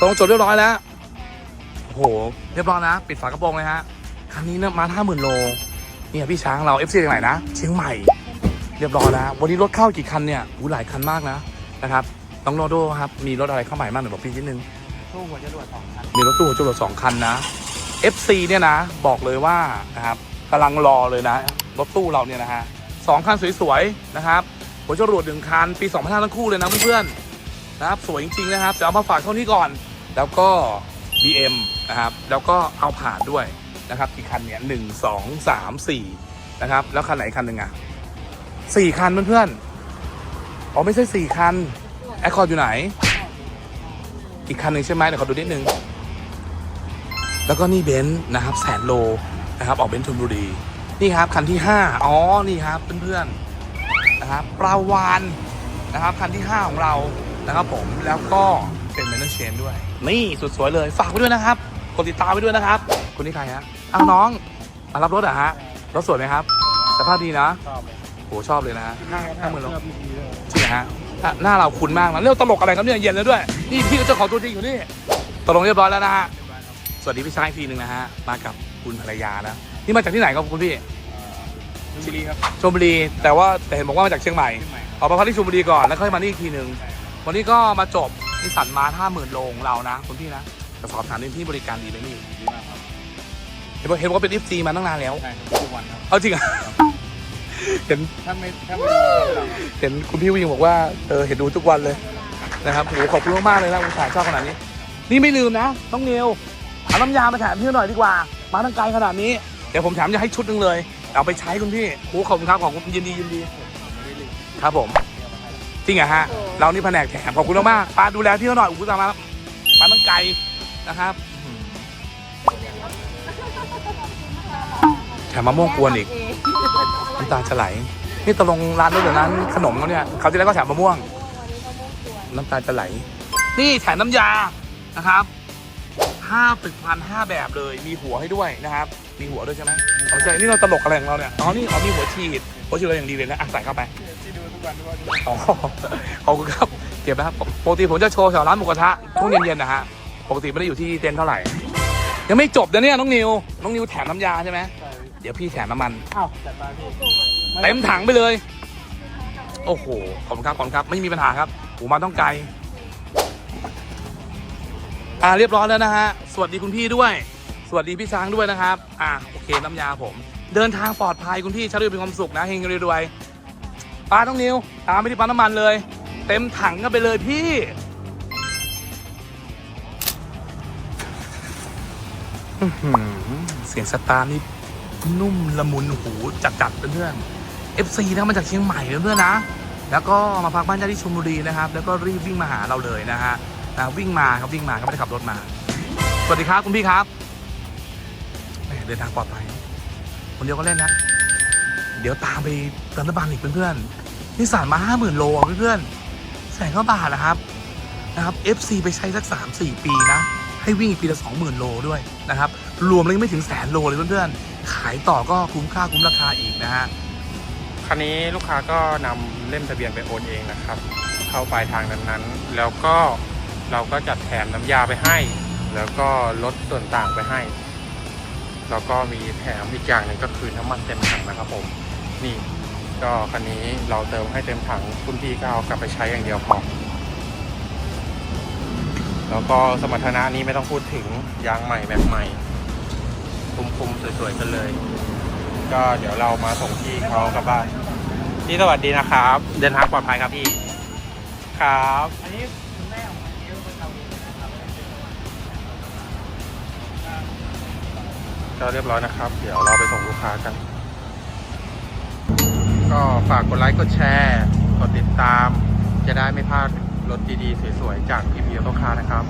ตรงจบเรียบร้อยแล้วโอ้โห เรียบร้อยนะ ปิดฝากระโปรงเลยฮะ คันนี้เนี่ยมาห้าหมื่นโล เนี่ยพี่ช้างเรา FC จากไหนนะ เชียงใหม่ เรียบร้อยแล้ว วันนี้รถเข้ากี่คันเนี่ยอู้หลายคันมากนะ นะครับ น้องโนโดครับ มีรถอะไรเข้าใหม่บ้างเดี๋ยวบอกพี่นิดนึง ตู้หัวจรวดสองคัน มีรถตู้หัวจรวดสองคันนะ FC เนี่ยนะ บอกเลยว่านะครับกำลังรอเลยนะ รถตู้เราเนี่ยนะฮะสองคันสวยๆนะครับหัวจรวดหนึ่งคันปี2 0 0 5ทั้งคู่เลยนะเพื่อนๆนะครับสวยจริงๆนะครับจะเอามาฝากเท่านี้ก่อน แล้วก็ BM นะครับแล้วก็เอาผ่านด้วยนะครับกี่คันเนี่ยหนึ่งสองสามสี่นะครับ แล้วคันไหนคันหนึ่งอะสี่คันเพื่อนๆอ๋อไม่ใช่สี่คันแอคคอร์ดอยู่ไหน อีกคันหนึ่งใช่ไหมเดี๋ยวขอดูนิดนึง แล้วก็นี่เบนซ์นะครับแสนโลนะครับ ออกเบนซ์ชลบุรี นี่ครับ คันที่5อ๋อนี่ครับเพื่อนๆนะครับปลาวานนะครับคันที่5ของเรานะครับผมแล้วก็ เป็นเมนเทนเชนด้วย นี่สุดสวยเลยฝากไว้ด้วยนะครับกดติดตามไว้ด้วยนะครับคนนี้ใครฮะอ้าวน้องมารับรถเหรอะฮะรถสวยไหมครับ สภาพดีนะชอบเลยโหชอบเลยนะฮะห้าห้าหมื่นโลเสื้อพีพีเลยจริงเหรอฮะหน้าหน้าเราคุ้นมากนะเรื่องตลกอะไรครับเนี่ยเย็นแล้วด้วยนี่พี่ก็เจ้าของตัวจริงอยู่นี่ตกลงเรียบร้อยแล้วนะฮะสวัสดีพี่ชายอีกทีหนึ่งนะฮะมากับคุณภรรยานะนี่มาจากที่ไหนครับคุณพี่ชลบุรีครับชลบุรีแต่ว่าแต่เห็นบอกว่ามาจากเชียงใหม่เชียงใหม่ครับเอามาพักที่ชลบุรีก่อนแล้วค่อยมานี่อีกทีหนึ่งวันนี้ก็มาจบ นิสสันมาห้าหมื่นโลของเรานะคุณพี่นะแต่สอบถามนิดพี่บริการดีไหมนี่ดีมากครับเห็นบอกเห็นบอกว่าเป็น FC มาตั้งนานแล้ว ใช่ครับทุกวันครับเอาจริงเหรอเห็นถ้าไม่ถ้าไม่ดีเราเห็นคุณพี่วิ่งบอกว่าเออเห็นดูทุกวันเลยนะครับโหขอบคุณมากๆเลยนะอุตส่าห์ชอบขนาดนี้ นี่ไม่ลืมนะต้องนิวเอาน้ำยามาแถมพี่หน่อยดีกว่า มาตั้งไกลขนาดนี้เดี๋ยวผมแถมจะให้ชุดหนึงเลย เอาไปใช้คุณพี่โหขอบคุณครับขอบคุณยินดียินดีไม่ได้รีบครับผม จริงเหรอฮะ เรานี่แผนกแถมขอบคุณมากๆป้าดูแลพี่เขาหน่อยอุตส่าห์มามาตั้งไกลนะครับแถมมะม่วงกวนอีกน้ำตาจะไหลนี่ตกลงร้านนู้นหรือร้านขนมเขาเนี่ยเขาวที่แล้วก็แถมมะม่วง น้ำตาจะไหล นี่แถมน้ำยานะครับห้าผลิตภัณฑ์ห้าแบบเลยมีหัวให้ด้วยนะครับ มีหัวด้วยใช่ไหมเอาใช่ นี่เราตลกอะไรของเราเนี่ย อ๋อ นี่อ๋อมีหัวฉีด หัวฉีดเราอย่างดีเลยนะอะใส่เข้าไปที่ดูทุกวันทุกวันอ๋อขอบคุณครับ เก็บนะครับปกติผมจะโชว์แถวร้านหมูกระทะช่วงเย็นๆนะฮะ ปกติไม่ได้อยู่ที่เต็นท์เท่าไหร่ ยังไม่จบนะเนี่ยน้องนิว น้องนิวแถมน้ำยาใช่ไหมใช่เดี๋ยวพี่แถมน้ำมันอ้าวจัดไปพี่เต็มถังไปเลย โอ้โห ขอบคุณครับ ขอบคุณครับ ไม่มีปัญหาครับหูมาต้องไกล อ่า เรียบร้อยแล้วนะฮะ สวัสดีคุณพี่ด้วย สวัสดีพี่ช้างด้วยนะครับ อ่าโอเคน้ำยาผม เดินทางปลอดภัยคุณพี่ใช้ด้วยมีความสุขนะเฮงรวยๆป้าต้องนิวตามไปที่ปั๊มน้ำมันเลย เต็มถังกันไปเลยพี่เสียงสตาร์นี่นุ่มละมุนหูจัดๆเพื่อนๆ FC นะมาจากเชียงใหม่เพื่อนๆนะ แล้วก็มาพักบ้านญาติที่ชลบุรีนะครับ แล้วก็รีบวิ่งมาหาเราเลยนะฮะวิ่งมาครับวิ่งมาครับไม่ได้ขับรถมา สวัสดีครับคุณพี่ครับ เดินทางปลอดภัย คนเดียวก็เล่นนะ เดี๋ยวตามไปเติมน้ำมันอีกเพื่อนๆนี่สารมาห้าหมื่นโลอะเพื่อนๆแสนก็บาทนะครับนะครับ FC ไปใช้สักสามสี่ปีนะ ให้วิ่งอีกปีละสองหมื่นโลด้วยนะครับ รวมแล้วยังไม่ถึงแสนโลเลยเพื่อนๆ ขายต่อก็คุ้มค่าคุ้มราคาอีกนะฮะ คันนี้ลูกค้าก็นำเล่มทะเบียนไปโอนเองนะครับ เข้าปลายทางนั้นๆ แล้วก็เราก็จัดแถมน้ำยาไปให้ แล้วก็ลดส่วนต่างไปให้ แล้วก็มีแถมอีกอย่างหนึ่งก็คือน้ำมันเต็มถังนะครับผมนี่ก็คันนี้เราเติมให้เต็มถังคุณพี่ก็เอากลับไปใช้อย่างเดียวพอแล้วก็สมรรถนะนี้ไม่ต้องพูดถึงยางใหม่แบบใหม่ คุ้มๆสวยๆกันเลย ก็เดี๋ยวเรามาส่งพี่เขากลับบ้านพี่สวัสดีนะครับ เดินทางปลอดภัยครับพี่ ครับ อันนี้ ก็เรียบร้อยนะครับ เดี๋ยวเราไปส่งลูกค้ากัน ก็ฝากกดไลค์กดแชร์กดติดตาม จะได้ไม่พลาดรถดีๆ สวยๆ จากพี่พีโอโตคานะครับ